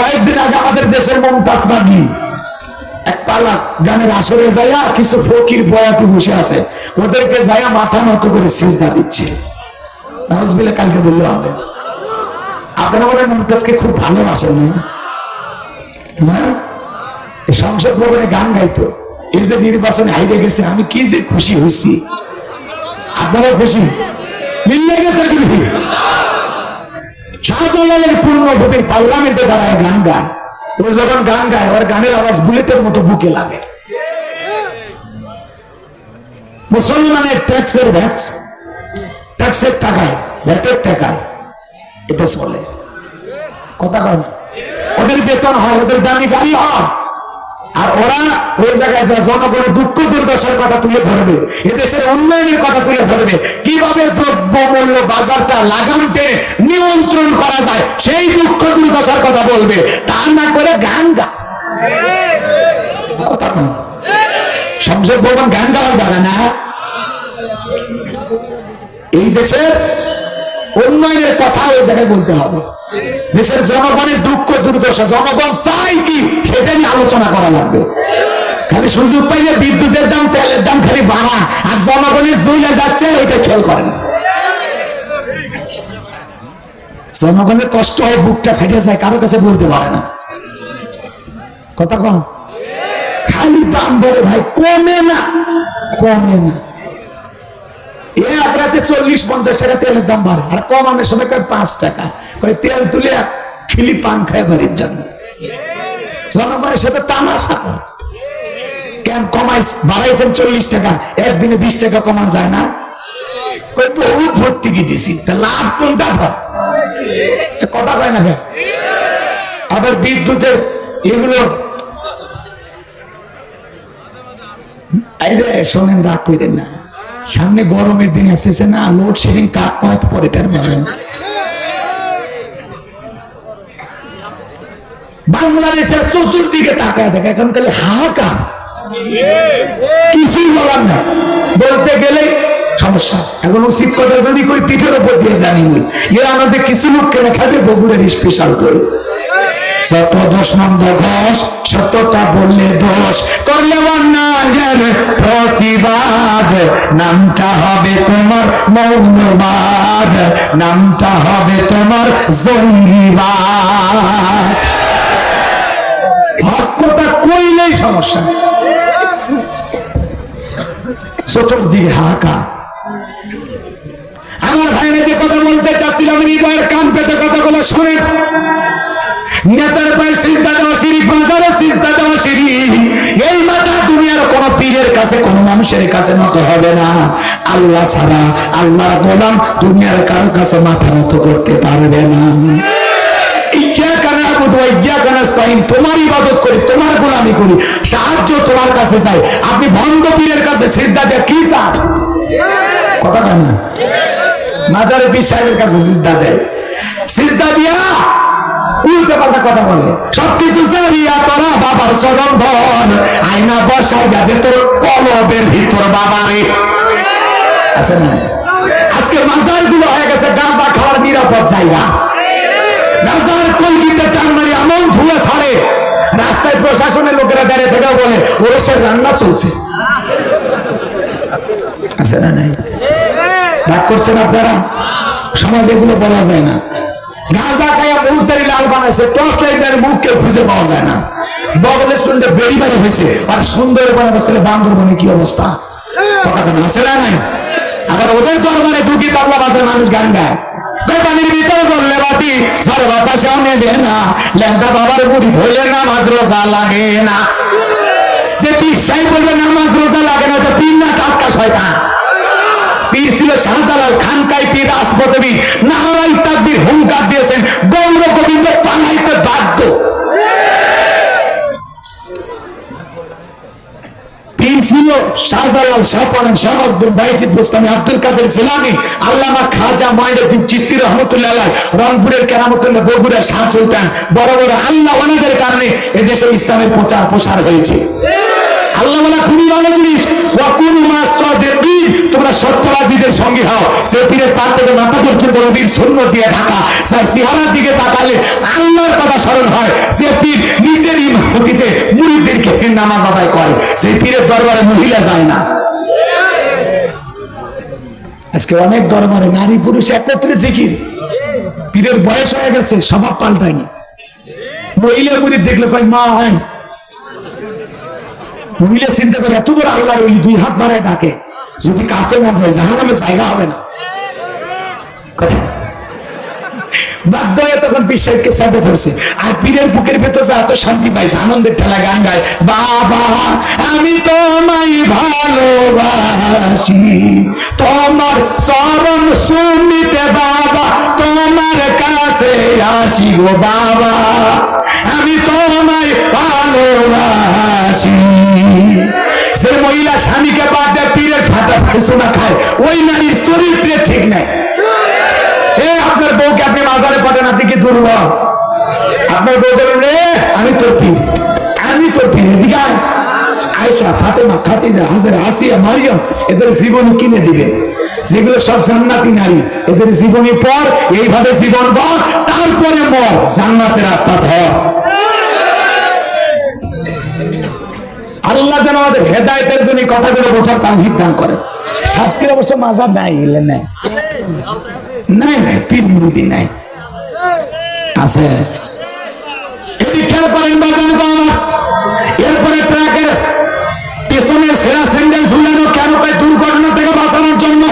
কয়েকদিন আগে আমাদের দেশের মমতাজ বাগি এক পালা গানের আসরে যাইয়া কিছু ফকির বয়াতি বসে আছে। ওদেরকে যাইয়া মাথা নত করে সিজদা দিচ্ছে। কালকে বললে হবে। আপনারা মমতাজকে খুব ভালোবাসেন? সংসদ ভবনে গান গাইতো। এই যে নির্বাচনে হাইরে গেছে, আমি কি যে খুশি হয়েছি আপনারা খুশি? শাহজালালের পূর্ণ পার্লামেন্টে দাঁড়ায় গান গায়। ও যখন গান গায়, ওর গানের আওয়াজ বুলেটের মতো বুকে লাগে। মুসলমানের ট্যাক্সের ভ্যাক্স, ট্যাক্সের টাকায়, ভ্যাটের টাকায় এটা চলে। কথা কয় ওদের বেতন হয়, ওদের দামি গাড়ি হয়। আর ওরা ওই জায়গায় যা জনগণের দুঃখ দুর্দশার কথা তুলে ধরবে এদেশের উন্নয়নের কথা তুলে ধরবে, কীভাবে দ্রব্য মূল্য বাজারটা লাগাম টেনে নিয়ন্ত্রণ করা যায়, সেই দুঃখ দুর্দশার কথা বলবে, তা না করে গান গা। সংসদ ভবন গান গাওয়া যাবে না। এই দেশের উন্নয়নের কথা ওই জায়গায় বলতে হবে। দেশের জনগণের দুঃখ, দুর্দশা, জনগণ চাই কি সেটা নিয়ে আলোচনা করা লাগবে। খালি সুযোগ পাইলে বিদ্যুতের দাম, তেলের দাম খালি বাড়া, আর জনগণের জুইলে যাচ্ছে ওইটা খেয়াল করেন। না। জনগণের কষ্ট হয়, বুকটা ফেটে যায়, কারও কাছে বলতে পারে না। কথা কম খালি দাম বলে ভাই, কমে না কমে না। এ আপনাতে চল্লিশ পঞ্চাশ টাকা তেলের দাম বাড়ে। আর কমানোর সময় কয় পাঁচ টাকা। কয় তেল তুলে এক খিলি পান খায় বাড়ির জন্য। জনগণের সাথে তামাশা করে। কেন কমাই বাড়াইছেন চল্লিশ টাকা, একদিনে বিশ টাকা কমান যায় না? কই বহু ভর্তুকি দিছি লাভ কোনটা কথা কয় না আবার বিদ্যুতের এগুলো এই শোনেন, রাগ করেন না। সামনে গরমের দিন আসতেছে না লোড শেডিং কাক কয়েক পরে টার বলেন বাংলাদেশের চতুর্দিকে তাকায় দেখে, এখন খালি হাহাকার। কিছুই বলার না বলতে গেলে সমস্যা। এখন উচিত কথা যদি কই পিঠের উপর দিয়ে জানি ওই এ আমাদের কিছু লোক কেনে খাবে বগুড়ের স্পেশাল করে। সত্য দোষ মন্দ ঘোষ সত্যটা বললে দোষ। করলে অন্যায়ের প্রতিবাদ, নামটা হবে তোমার মৌনবাদ, নামটা হবে তোমার জঙ্গিবাদ। হকটা কইলেই সমস্যা চতুর্দিকে হাহাকা আমার ভাইরা যে কথা বলতে চাচ্ছিলাম হৃদয়ের কান পেতে কথাগুলো শোনেন। নেতার পায়ে সিজদা দেওয়া সিঁড়ি, বাজারে সিজদা দেওয়া সিঁড়ি। এই মাথা দুনিয়ার কোন পীরের কাছে, কোন মানুষের কাছে নত হবে না। আল্লাহ ছাড়া আল্লাহর গোলাম দুনিয়ার কারও কাছে মাথা নত করতে পারবে না। তোমার ইবাদত করি করি, সাহায্য তোমার কাছে চাই। আপনি ভণ্ড পীরের কাছে সিজদা কি চান? কথা কয় না? মাজারে পীর কাছে সিজদা দিয়া বলে। সবকিছু এমন ধুয়ে ছাড়ে। রাস্তায় প্রশাসনের লোকেরা দাঁড়িয়ে থেকে বলে, ওরসের রান্না চলছে। আছে না নাই? রাগ করছেন আপনারা? সমাজে এগুলো বলা যায় না। গাঁজা খাইয়া মুজদারি লাল বানাইছে, টর্চ লাইটের মুখ কেউ খুঁজে পাওয়া যায় না। বগলের শুনতে বেড়ি বাড়ি হয়েছে, আর সুন্দর বানাবে বান্দরবনে কি অবস্থা? কথা কেন আছে না নাই? আবার ওদের দরবারে ঢুকি তবলা বাজার মানুষ গান গায়। কই ভিতরে জললে বাতি ঝড় বাতাসেও নেবে না। ল্যাংটা বাবার মুড়ি ধরলে নামাজ রোজা লাগে না। যে পীর সাহেব বলবে, নামাজ রোজা লাগে না, তো পীর না টাটকা শয়তান? পীর ছিল শাহজালাল খানকাই পীর রাজপদবী। নাহরাই শাহজালাল শাহপান শাহাবুদ্দিন বুস্তামি আব্দুল কাদের জিলানি, আল্লামা খাজা চিস্তি রহমতুল্লাহ রংপুরের কেরামতুল্লাহ বগুড়ার শাহ সুলতান। বড় বড় আল্লাহ ওনাদের কারণে এদেশে ইসলামের প্রচার প্রসার হয়েছে। আল্লাহ খুবই ভালো জিনিস। মহিলা যায় না। আজকে অনেক দরবারে নারী পুরুষ একত্রে জিকির। পীরের বয়স হয়ে গেছে, স্বভাব পাল্টায়নি। মহিলা মুরিদ দেখলে কয়, মা হয় মহিলা চিন্তা করে এত বড় আল্লাহর দুই হাত বাড়ায় ডাকে, যদি কাছে না যায় জাহান্নামে জায়গা হবে না। তখন সাথে ধরছে। আর পীরের বুকের ভেতর এত শান্তি পাইছে আনন্দের ঠেলা গান গায়, বাবা, আমি তোমায় ভালোবাসি। তোমার চরণ শুনিতে বাবা, তোমার কাছে আসি গো বাবা। আমি স্বামীকে বাদ দেয় পীরের ফাটা ফাইসোনা খায়। ওই নারীর চরিত্রে ঠিক নাই। এ, আপনার বউকে আপনি মাজারে পাঠান, আপনি কি দুর্বল? আপনার বউ বলেন রে আমি তোর পীর। আমি তোর পীর। এদিকে আয়। আয়েশা, ফাতেমা খাতিজা হাজার, আসিয়া, মারিয়াম, এদের জীবন কিনে দিবে। যেগুলো সব জান্নাতি নারী, এদের জীবনী পর, এইভাবে জীবন বল তারপরে মর। জান্নাতের রাস্তা ধর। আল্লাহ যেন আমাদের হেদায়তের জন্য কথাগুলো বোঝার তাজিব দান করে সাতটির অবশ্য মাজার নাই এলে নাই। নাই নাই পীর মুরুদি নাই। আছে। এটি খেয়াল করেন বাজান বাবা। এরপরে ট্রাকের পেছনের সেরা স্যান্ডেল ঝুলানো কেন তাই দুর্ঘটনা থেকে বাঁচানোর জন্য?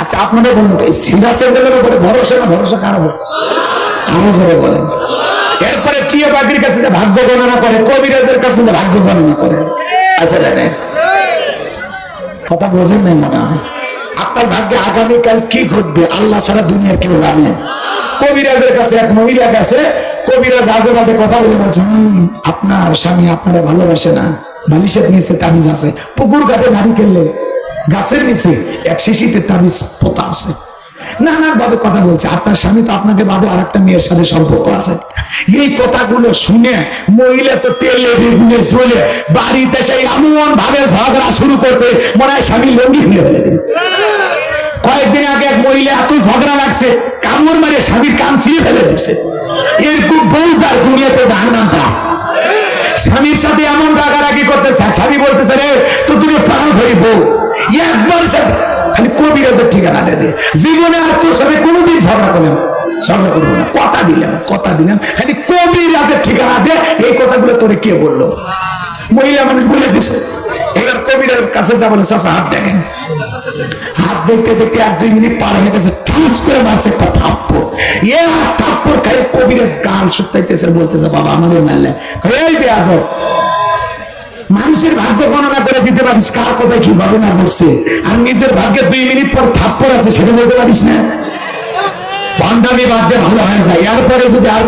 আচ্ছা আপনারা বলুন সেরা স্যান্ডেলের উপরে ভরসা না ভরসা কার আরও জোরে বলেন। এরপরে টিয়া বাগির কাছে যে ভাগ্য গণনা করে, কবিরাজের কাছে যে ভাগ্য গণনা করে। আচ্ছা জানেন, কথা বোঝেন নাই মনে হয়? আপনার ভাগ্যে আগামীকাল কি ঘটবে, আল্লাহ সারা দুনিয়ার কেউ জানে? কবিরাজের কাছে এক মহিলা কাছে কবিরাজ আজে বাজে কথা বলে বলছে আপনার স্বামী আপনারা ভালোবাসে না, বালিশের নিচে তাবিজ আছে, পুকুর ঘাটে নারী খেললে গাছের নিচে এক শিশিতে তাবিজ পোতা আছে। নানান ভাবে কথা বলছে। আপনার স্বামী তো আপনাকে বাদে আর একটা মেয়ের সাথে সম্পর্ক আছে। এই কথাগুলো শুনে মহিলা তো তেলে বেগুনে চলে বাড়িতে সেই এমন ভাবে ঝগড়া শুরু করছে, মনে হয় স্বামী লঙ্গি ফেলে ফেলে দেবে। কয়েকদিন আগে এক মহিলা এত ঝগড়া লাগছে, কামড় মারে স্বামীর কান ছিঁড়ে ফেলে দিচ্ছে এরকম বউ যার দুনিয়াতে জাহান্নাম তা। স্বামীর সাথে এমন রাগারাগি করতেছে স্বামী বলতেছে, রে, তো তুমি প্রাণ ধরি বউ। একবার খালি কবিরাজের ঠিকানা দে দে। জীবনে আর তোর সাথে কোনোদিন ঝগড়া করলাম ঝগড়া করব না। কথা দিলাম কথা দিলাম। খালি কবিরাজের ঠিকানা দে। এই কথাগুলো তোরে কে বলল? মহিলা মানুষ বলে দিছে। এবার কবিরাজ কাছে যাব চাষা হাত দেখেন। হাত দেখতে দেখতে এক দুই মিনিট পার হয়ে গেছে। ঠাস করে মারছে একটা থাপ্পড়। এ থাপ্পড় খাই কবিরাজ গান শুকাইতেছে বলতেছে, বাবা আমাদের মারলে এই বেয়াদব। মানুষের ভাগ্য গণনা করে দিতে পারিস, কার কোথায় কি গণনা করছে? আর নিজের ভাগ্যে দুই মিনিট পর থাপ্পড় আছে, সেটা বলতে পারিস না? বাদ দিয়ে ভালো হয়ে যায়। এরপরে যদি আর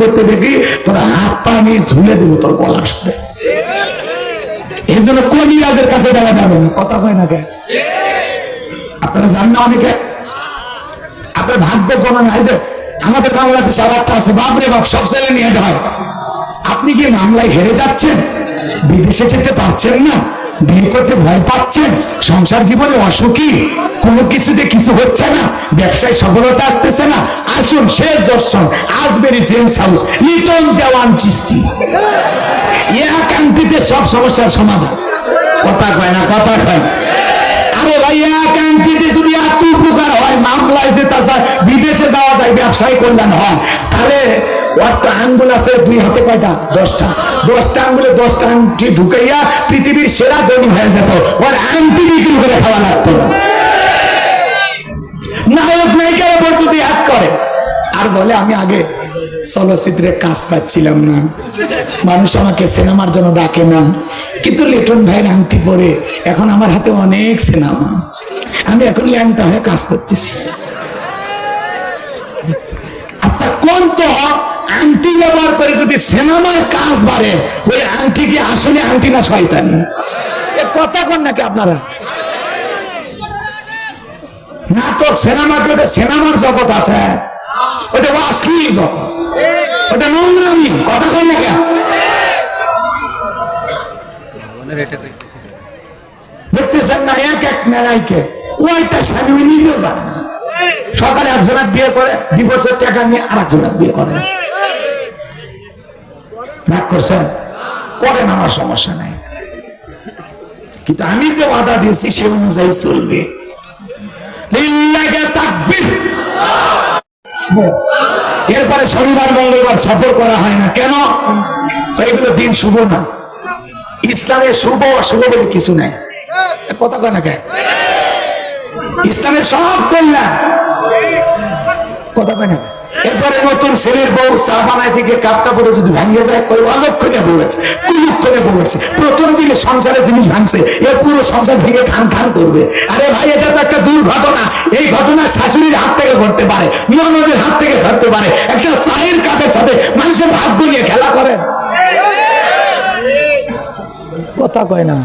করতে দেখি তোর হাত পা ঝুলে দেবো, তোর এই জন্য কবিরাজের কাছে যাওয়া যাবে না। কথা কয় না আপনারা জান না অনেকে? আপনার ভাগ্য যে আমাদের বাংলাদেশে আর আছে, বাপরে বাপ, সব ছেলে নিয়ে আপনি কি মামলায় হেরে যাচ্ছেন? বিদেশে যেতে পারছেন না, বিয়ে করতে ভয় পাচ্ছেন, সংসার জীবনে অসুখী, কোনো কিছুতে কিছু হচ্ছে না, ব্যবসায় সফলতা আসতেছে না। আসুন, শেষ দর্শন আজবেরি জেমস হাউস, লিটন দেওয়ান চিস্তি একান্তিতে সব সমস্যার সমাধান। কথা কয় না, কথা কয়। আরে ভাই একান্তিতে যদি এত উপকার হয়, মামলায় যেতে বিদেশে যাওয়া যায়, ব্যবসায় কল্যাণ হয়, তাহলে ওর আঙ্গুল আছে, দুই হাতে কয়টা? দশটা। দশটা আঙ্গুলে দশটা আংটি ঢুকাইয়া পৃথিবীর সেরা ধনী হয়ে যেত। ওর আংটি বিক্রি করে খাওয়া লাগতো। নায়ক নায়িকার উপর যদি হাত করে, আর বলে, আমি আগে চলচ্চিত্রে কাজ পাচ্ছিলাম না। মানুষ আমাকে সিনেমার জন্য ডাকে না। কিন্তু লিটন ভাইয়ের আংটি পরে এখন আমার হাতে অনেক সিনেমা। আমি এখন ল্যাংটা হয়ে কাজ করতেছি। আচ্ছা কোন তো আংটি ব্যবহার করে যদি সিনেমার কাজ বাড়ে, ওই আংটি কি আসলে আংটি না শয়তান? কথা কোন নাকি আপনারা? নাটক, সিনেমা ওটা সিনেমার জগৎ আছে? ওটা অশ্লীল জগৎ। ওটা নোংরামি, কথা কেন দেখতেছেন না, এক এক মেলাইকে কয়টা স্বামী নিজেও জানে সকালে একজনের বিয়ে করে দিবসের টাকা নিয়ে আর একজনের বিয়ে করে। রাগ করছেন? করেন, আমার সমস্যা নাই। কিন্তু আমি যে ওয়াদা দিয়েছি, সে অনুযায়ী চলবে। এরপরে শনিবার, মঙ্গলবার সফর করা হয় না। কেন? এগুলো দিন শুভ না। ইসলামের শুভ, অশুভ বলে কিছু নাই। কথা কয় না কে? ইসলামের সব কল্যাণ। কথা কয় না এরপরে নতুন ছেলের বউ চা বানায় থেকে কাপটা পরে যদি ভাঙিয়ে যায় ওই অলক্ষণে বউ আছে কুলক্ষণে বউ প্রথম দিকে সংসারে জিনিস ভাঙছে এর পুরো সংসার ভেঙে খান খান করবে। আরে ভাই এটা তো একটা দুর্ঘটনা। এই ঘটনা শাশুড়ির হাত থেকে ঘটতে পারে ননদের হাত থেকে ঘটতে পারে। একটা চায়ের কাপের সাথে মানুষের ভাগ্য নিয়ে খেলা করে। কথা কয় না।